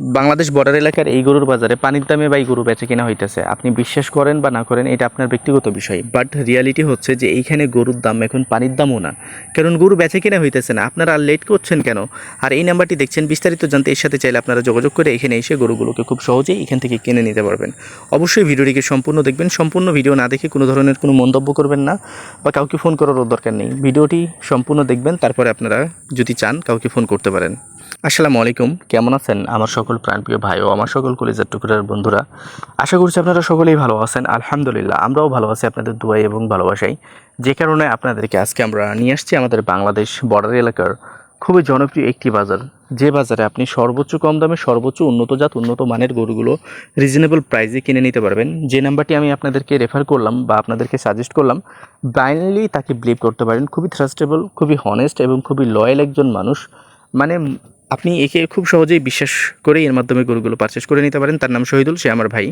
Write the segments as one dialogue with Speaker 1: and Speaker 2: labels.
Speaker 1: Bangladesh border এলাকার এই গরুর বাজারে পানির দামে বা এই গরু বেচে কেনা হইতেছে। আপনি বিশ্বাস করেন বা না করেন, এটা আপনার ব্যক্তিগত বিষয়। বাট রিয়ালিটি হচ্ছে যে এইখানে গরুর দাম এখন পানির দামও না। কারণ গরু বেচে কিনা হইতেছে না। আপনারা আর লেট করছেন কেন? আর এই নাম্বারটি দেখছেন, বিস্তারিত জানতে এর সাথে চাইলে আপনারা যোগাযোগ করে এখানে এসে গরুগুলোকে খুব সহজেই এখান থেকে কিনে নিতে পারবেন। অবশ্যই ভিডিওটিকে সম্পূর্ণ দেখবেন। সম্পূর্ণ ভিডিও না দেখে কোনো ধরনের কোনো মন্তব্য করবেন না বা কাউকে ফোন করারও দরকার নেই। ভিডিওটি সম্পূর্ণ দেখবেন, তারপরে আপনারা যদি চান, কাউকে ফোন করতে পারেন। আসসালামু আলাইকুম। কেমন আছেন? আমার সকল প্রাণপ্রিয় ভাই ও আমার সকল কলেজের টুকরার বন্ধুরা। আশা করছি আপনারা সকলেই ভালো আছেন। আলহামদুলিল্লাহ, আমরাও ভালো আছি আপনাদের দুয়াই এবং ভালোবাসাই যে কারণে আপনাদেরকে আজকে আমরা নিয়ে আসছি আমাদের বাংলাদেশ বর্ডার এলাকার খুবই জনপ্রিয় একটি বাজার। যে বাজারে আপনি সর্বোচ্চ কম দামে সর্বোচ্চ উন্নত জাত, উন্নত মানের গরুগুলো রিজনেবল প্রাইসে কিনে নিতে পারবেন। যে নাম্বারটি আমি আপনাদেরকে রেফার করলাম বা আপনাদেরকে সাজেস্ট করলাম ব্লাইন্ডলি তাকে বিলিভ করতে পারেন। খুবই থ্রাস্টেবল খুবই হনেস্ট এবং খুবই লয়াল একজন মানুষ। মানে আপনি একে খুব সহজেই বিশ্বাস করে এর মাধ্যমে গরুগুলো পারচেস করে নিতে পারেন। তার নাম শহীদুল, সে আমার ভাই।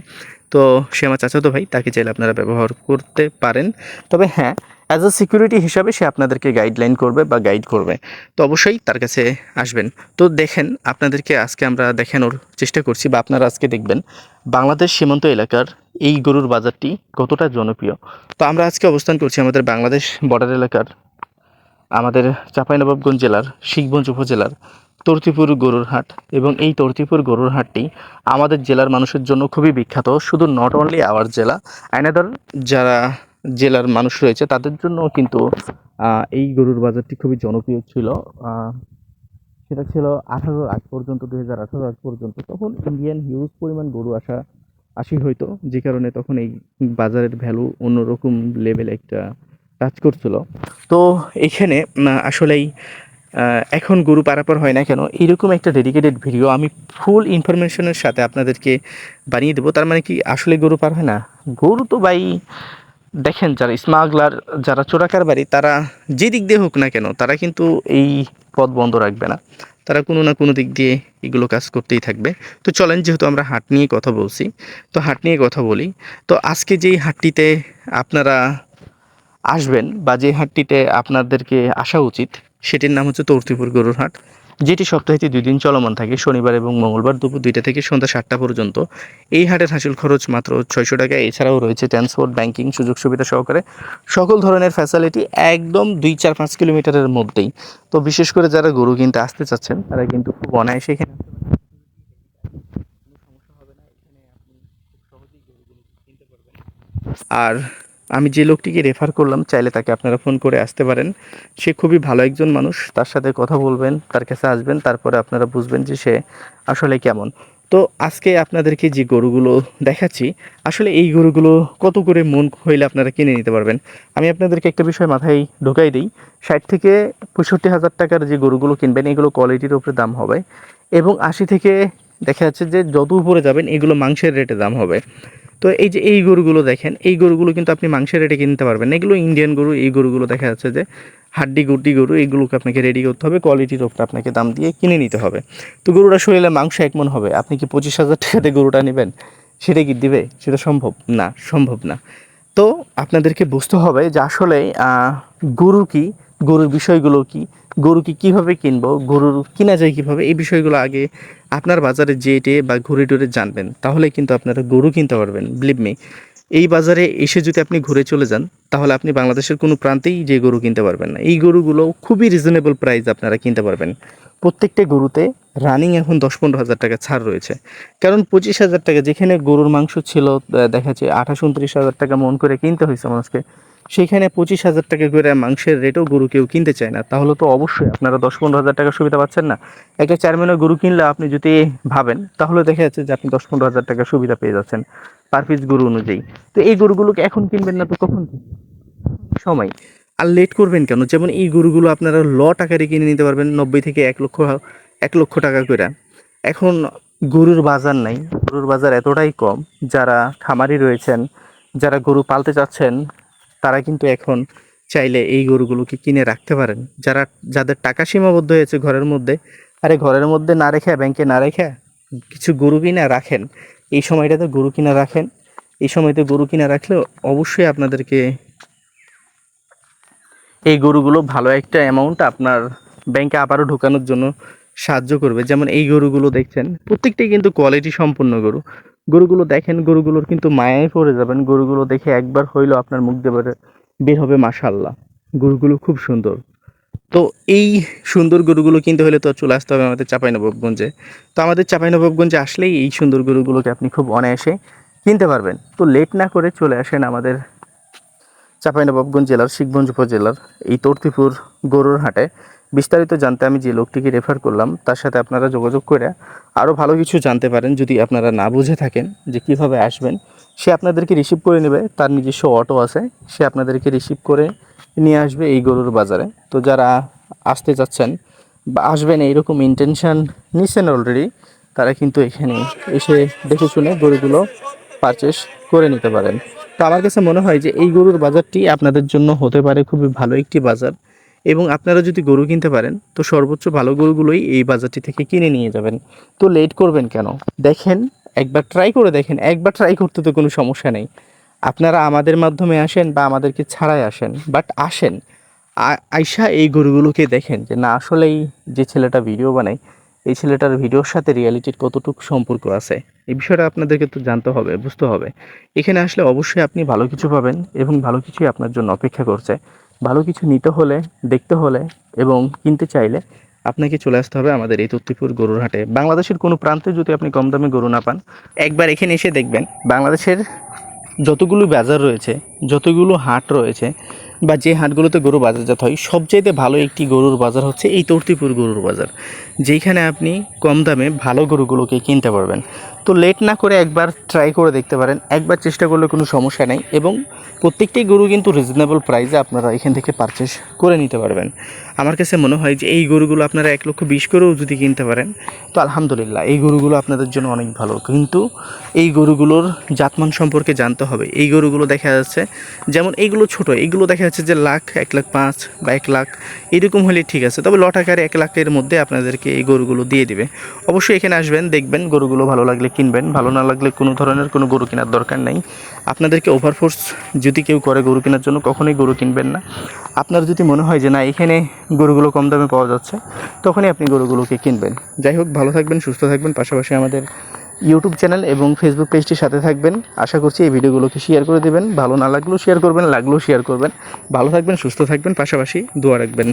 Speaker 1: তো সে আমার চাচাতো ভাই, তাকে চাইলে আপনারা ব্যবহার করতে পারেন। তবে হ্যাঁ অ্যাজ আ সিকিউরিটি হিসাবে সে আপনাদেরকে গাইডলাইন করবে বা গাইড করবে। তো অবশ্যই তার কাছে আসবেন। তো দেখেন, আপনাদেরকে আজকে আমরা দেখানোর চেষ্টা করছি বা আপনারা আজকে দেখবেন, বাংলাদেশ সীমান্ত এলাকার এই গরুর বাজারটি কতটা জনপ্রিয়। তো আমরা আজকে অবস্থান করছি আমাদের বাংলাদেশ বর্ডার এলাকার, আমাদের চাঁপাইনবাবগঞ্জ জেলার, শিখগঞ্জ উপজেলার। তর্তিপুর গরুর হাট এবং এই তর্তিপুর গরুর হাটটি আমাদের জেলার মানুষের জন্য খুবই বিখ্যাত। শুধু নট অনলি আওয়ার জেলা অ্যানাদার যারা জেলার মানুষ রয়েছে তাদের জন্য কিন্তু এই গরুর বাজারটি খুবই জনপ্রিয় ছিল। সেটা ছিল আঠারো আগ পর্যন্ত, দুই হাজার আঠারো আগ পর্যন্ত তখন ইন্ডিয়ান হিউজ পরিমাণ গরু আসা, আসি হইতো, যে কারণে তখন এই বাজারের ভ্যালু অন্যরকম লেভেল একটা টাচ করছিল। তো এখানে আসলেই এখন গরু পারাপার হয় না কেন? এরকম একটা ডেডিকেটেড ভিডিও আমি ফুল ইনফরমেশনের সাথে আপনাদেরকে বানিয়ে দেবো। তার মানে কি, আসলে গরু পার হয় না? গরু তো ভাই, দেখেন যারা স্মাগলার যারা চোরাকার বাড়ি তারা যে দিক দিয়ে হোক না কেন, তারা কিন্তু এই পথ বন্ধ রাখবে না। তারা কোনো না কোনো দিক দিয়ে এগুলো কাজ করতেই থাকবে। তো চলেন, যেহেতু আমরা হাট নিয়ে কথা বলছি, তো হাট নিয়ে কথা বলি। তো আজকে যেই হাটটিতে আপনারা আসবেন বা যে হাটটিতে আপনাদেরকে আসা উচিত, সেটির নাম হচ্ছে তর্তিপুর গরুর হাট। যেটি সপ্তাহে দুই দিন চলমান থাকে, শনিবার এবং মঙ্গলবার দুপুর দুইটা থেকে সন্ধ্যা সাতটা পর্যন্ত। এই হাটের হাসিল খরচ মাত্র ছয়শো টাকা। এছাড়াও রয়েছে ট্রান্সপোর্ট, ব্যাংকিং, সুযোগ সুবিধা সহকারে সকল ধরনের ফ্যাসিলিটি একদম দুই চার পাঁচ কিলোমিটারের মধ্যেই। তো বিশেষ করে যারা গরু কিনতে আসতে চাচ্ছেন, তারা কিন্তু খুব অনায়াসে এখানে। আর আমি যে লোকটিকে রেফার করলাম, চাইলে তাকে আপনারা ফোন করে আসতে পারেন। সে খুবই ভালো একজন মানুষ, তার সাথে কথা বলবেন, তার কাছে আসবেন, তারপরে আপনারা বুঝবেন যে সে আসলে কেমন। তো আজকে আপনাদেরকে যে গরুগুলো দেখাচ্ছি, আসলে এই গরুগুলো কত করে মন হইলে আপনারা কিনে নিতে পারবেন? আমি আপনাদেরকে একটা বিষয় মাথায় ঢোকাই দিই। ষাট থেকে পঁয়ষট্টি হাজার টাকার যে গরুগুলো কিনবেন, এগুলো কোয়ালিটির উপরে দাম হবে। এবং আশি থেকে দেখা যাচ্ছে যে যত উপরে যাবেন, এগুলো মাংসের রেটে দাম হবে। তো এই যে এই গরুগুলো দেখেন, এই গরুগুলো কিন্তু আপনি মাংসের রেটে কিনতে পারবেন। এগুলো ইন্ডিয়ান গরু, এই গরুগুলো দেখা যাচ্ছে যে হাড্ডি গুড্ডি গরু, এগুলোকে আপনাকে রেডি করতে হবে কোয়ালিটির ওপরে আপনাকে দাম দিয়ে কিনে নিতে হবে। তো গরুটা শরীরে মাংস একমন হবে, আপনি কি পঁচিশ হাজার টাকাতে গরুটা নেবেন? সেটা কি দিবে? সেটা সম্ভব? না সম্ভব না। তো আপনাদেরকে বুঝতে হবে যে আসলে গরু কি? গরুর বিষয়গুলো কি? গরু কি কীভাবে কিনবো গরুর কিনা যায় কীভাবে এই বিষয়গুলো আগে আপনার বাজারে যেটে বা ঘুরে টুরে জানবেন। তাহলে কিন্তু আপনারা গরু কিনতে পারবেন বিলিভ মি এই বাজারে এসে যদি আপনি ঘুরে চলে যান তাহলে আপনি বাংলাদেশের কোনো প্রান্তেই যে গরু কিনতে পারবেন না। এই গরুগুলো খুবই রিজনেবল প্রাইস আপনারা কিনতে পারবেন। প্রত্যেকটা গরুতে রানিং এখন দশ পনেরো হাজার টাকা ছাড় রয়েছে। কারণ পঁচিশ হাজার টাকা যেখানে গরুর মাংস ছিল আহ, দেখা যাচ্ছে আঠাশ উনত্রিশ হাজার টাকা মন করে কিনতে হয়েছে মানুষকে। সেখানে পঁচিশ হাজার টাকা করে মাংসের রেটও গরু কেউ কিনতে চায় না। তাহলে তো অবশ্যই আপনারা দশ পনেরো হাজার টাকা সুবিধা পাচ্ছেন না। একটা চেয়ারম্যানের গরু কিনলে আপনি যদি ভাবেন, তাহলে দেখা যাচ্ছে যে আপনি দশ পনেরো হাজার টাকা সুবিধা পেয়ে যাচ্ছেন পার পিস গরু অনুযায়ী। তো এই গরুগুলোকে এখন কিনবেন না তো কখন? সময়। আর লেট করবেন কেন? যেমন এই গরুগুলো আপনারা ল টাকারে কিনে নিতে পারবেন নব্বই থেকে এক লক্ষ এক লক্ষ টাকা করে। এখন গরুর বাজার নাই। গরুর বাজার এতটাই কম। যারা খামারি রয়েছেন, যারা গরু পালতে চাচ্ছেন তারা কিন্তু এখন চাইলে এই গরুগুলোকে কিনে রাখতে পারেন। যারা, যাদের টাকা সীমাবদ্ধ হয়েছে ঘরের মধ্যে, আরে ঘরের মধ্যে না রেখে, ব্যাংকে না রেখে কিছু গরু কিনা রাখেন। এই সময়টাতে গরু কিনা রাখেন। এই সময়তে গরু কিনা রাখলে অবশ্যই আপনাদেরকে এই গরুগুলো ভালো একটা অ্যামাউন্ট আপনার ব্যাংকে আবারও ঢোকানোর জন্য সাহায্য করবে। যেমন এই গরুগুলো দেখছেন, প্রত্যেকটাই কিন্তু কোয়ালিটি সম্পন্ন গরু। গরুগুলো দেখেন, গরুগুলোর কিন্তু মায়ায় পড়ে যাবেন। গরুগুলো দেখে একবার হইলেও আপনার মুখ দিয়ে বের- বের হবে মাশাল্লাহ গরুগুলো খুব সুন্দর। তো এই সুন্দর গরুগুলো কিনতে হলে তো চলে আসতে হবে আমাদের চাঁপাইনবাবগঞ্জে। তো আমাদের চাঁপাইনবাবগঞ্জে আসলেই এই সুন্দর গরুগুলোকে আপনি খুব অনায়াসে কিনতে পারবেন। তো লেট না করে চলে আসেন আমাদের চাঁপাইনবাবগঞ্জ জেলার শিখগঞ্জ উপজেলার এই তর্তিপুর গরুর হাটে। বিস্তারিত জানতে আমি যে লোকটিকে রেফার করলাম, তার সাথে আপনারা যোগাযোগ করে আরও ভালো কিছু জানতে পারেন যদি আপনারা না বুঝে থাকেন যে কীভাবে আসবেন। সে আপনাদেরকে রিসিভ করে নেবে, তার নিজস্ব অটো আছে, সে আপনাদেরকে রিসিভ করে নিয়ে আসবে এই গরুর বাজারে। তো যারা আসতে চাচ্ছেন বা আসবেন এইরকম ইন্টেনশন নিচ্ছেন অলরেডি তারা কিন্তু এখানে এসে দেখে শুনে গরুগুলো পারচেস করে নিতে পারেন। তো আমার কাছে মনে হয় যে এই গরুর বাজারটি আপনাদের জন্য হতে পারে খুবই ভালো একটি বাজার। এবং আপনারা যদি গরু কিনতে পারেন, তো সর্বোচ্চ ভালো গরুগুলোই এই বাজারটি থেকে কিনে নিয়ে যাবেন। তো লেট করবেন কেন? দেখেন, একবার ট্রাই করে দেখেন, একবার ট্রাই করতে তো কোনো সমস্যা নেই। আপনারা আমাদের মাধ্যমে আসেন বা আমাদেরকে ছাড়াই আসেন বাট আসেন। আইসা এই গরুগুলোকে দেখেন যে, না, আসলেই যে ছেলেটা ভিডিও বানায়, এই ছেলেটার ভিডিওর সাথে রিয়ালিটির কতটুকু সম্পর্ক আছে? এই বিষয়টা আপনাদেরকে তো জানতে হবে, বুঝতে হবে। এখানে আসলে অবশ্যই আপনি ভালো কিছু পাবেন এবং ভালো কিছুই আপনার জন্য অপেক্ষা করছে। ভালো কিছু নিতে হলে, দেখতে হলে এবং কিনতে চাইলে আপনাকে চলে আসতে হবে আমাদের এই তত্তিপুর গরুর হাটে। বাংলাদেশের কোনো প্রান্তে যদি আপনি কম দামে গরু না পান, একবার এখানে এসে দেখবেন বাংলাদেশের যতগুলো বাজার রয়েছে, যতগুলো হাট রয়েছে বা যে হাটগুলোতে গরু বাজারজাত হয়, সবচাইতে ভালো একটি গরুর বাজার হচ্ছে এই তর্তিপুর গরুর বাজার যেখানে আপনি কম দামে ভালো গরুগুলোকে কিনতে পারবেন। তো লেট না করে একবার ট্রাই করে দেখতে পারেন, একবার চেষ্টা করলে কোনো সমস্যা নেই এবং প্রত্যেকটি গরু কিন্তু রিজনেবল প্রাইসে আপনারা এখান থেকে পারচেস করে নিতে পারবেন। আমার কাছে মনে হয় যে এই গরুগুলো আপনারা এক লক্ষ বিশ করেও যদি কিনতে পারেন, তো আলহামদুলিল্লাহ এই গরুগুলো আপনাদের জন্য অনেক ভালো। কিন্তু এই গরুগুলোর জাতমান সম্পর্কে জানতে হবে। এই গরুগুলো দেখা যাচ্ছে, যেমন এইগুলো ছোট, এইগুলো দেখা যাচ্ছে যে লাখ, এক লাখ পাঁচ বা এক লাখ, এরকম হলে ঠিক আছে। তবে লট আকারে এক লাখের মধ্যে আপনাদেরকে এই গরুগুলো দিয়ে দিবে। অবশ্যই এখানে আসবেন, দেখবেন গরুগুলো ভালো লাগলে কিনবেন, ভালো না লাগলে কোনো ধরনের কোনো গরু কেনার দরকার নেই। আপনাদেরকে ওভারফোর্স যদি কেউ করে গরু কেনার জন্য, কখনোই গরু কিনবেন না। আপনার যদি মনে হয় যে না, এখানে গরুগুলো কম দামে পাওয়া যাচ্ছে, তখনই আপনি গরুগুলোকে কিনবেন। যাই হোক, ভালো থাকবেন, সুস্থ থাকবেন, পাশাপাশি আমাদের ইউটিউব চ্যানেল এবং ফেসবুক পেজটির সাথে থাকবেন। আশা করছি এই ভিডিওগুলোকে শেয়ার করে দেবেন। ভালো না লাগলেও শেয়ার করবেন, লাগলেও শেয়ার করবেন। ভালো থাকবেন, সুস্থ থাকবেন, পাশাপাশি দোয়া রাখবেন।